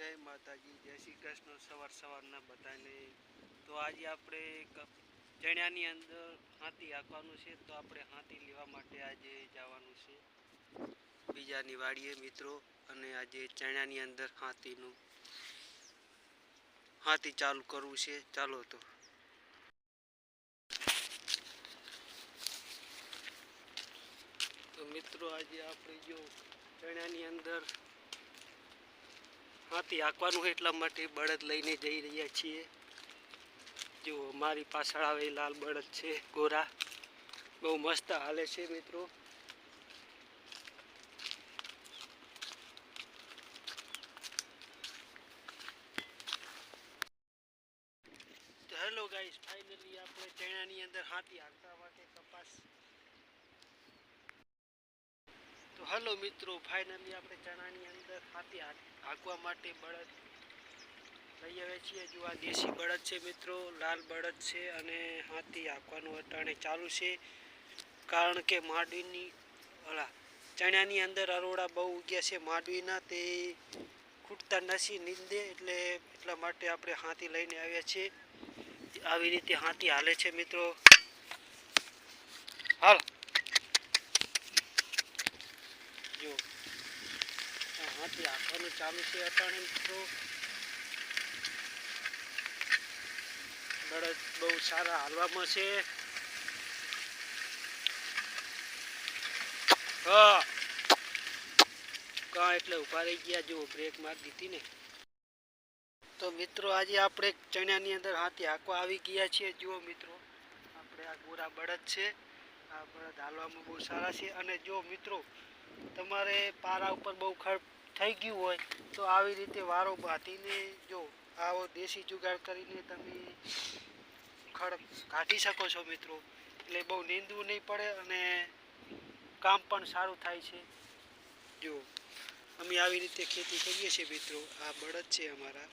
જય માતાજી, જય શ્રી કૃષ્ણ. સવાર સવારના બધાને. તો આજે આપણે ચણ્યાની અંદર હાથી હાંકવાનું છે, તો આપણે હાથી લેવા માટે આજે જવાનું છે. બીજાની વાડીએ મિત્રો, અને આજે ચણ્યાની અંદર હાથીનું હાથી ચાલુ કરવું છે. ચાલો તો. તો મિત્રો, આજે આપણે જો ચણ્યાની અંદર હાથી હાંકવાનું એટલા માટે બળદ લઈને જઈ રહ્યા છીએ. જો મારી પાછળ આવે લાલ બળદ છે, ગોરા. બહુ મસ્ત હાલે છે મિત્રો. હેલો ગાઈસ ફાઇનલી આપણે ચણાની અંદર હાથી હાંકવા માટે કપાસ તો હલો મિત્રો ફાઇનલી આપણે ચણાની અંદર હાથી હાંક- હાંકવા માટે બળદ લઈ આવ્યા છીએ. જો આ દેશી બળદ છે મિત્રો, લાલ બળદ છે અને હાથી હાંકવાનું અટાણે ચાલુ છે. કારણ કે માંડવીની ઓલા ચણાની અંદર અરોડા બહુ ઉગ્યા છે. માંડવીના તે ખૂટતા નથી નીંદે એટલે એટલા માટે આપણે હાથી લઈને આવ્યા છીએ. આવી રીતે હાથી હાલે છે મિત્રો. હાલ જો આ હાથી હાંકવાનું ચાલુ છે અટાણે મિત્રો. બળદ બહુ સારા હાલવામાં છે. હા. કાં એટલે ઊભા રહી ગયા? જો બ્રેક મારી દીધી ને. તો મિત્રો, આજે આપણે ચણ્યાની અંદર હાથી હાંકવા આવી ગયા છીએ. જુઓ મિત્રો, આપણે આ ગોરા બળદ છે. આ બળદ હાલવામાં બહુ સારા છે. અને જો મિત્રો, તમારે પારા ઉપર બહુ ખર્ચ થઈ ગયું હોય, તો આવી રીતે વારો બાંધીને જો આવો દેશી જુગાડ કરીને તમે ખડ કાઢી શકો છો મિત્રો. એટલે બહુ નીંદવું નહીં પડે અને કામ પણ સારું થાય છે. જો, અમે આવી રીતે ખેતી કરીએ છીએ મિત્રો. આ બળદ છે અમારા.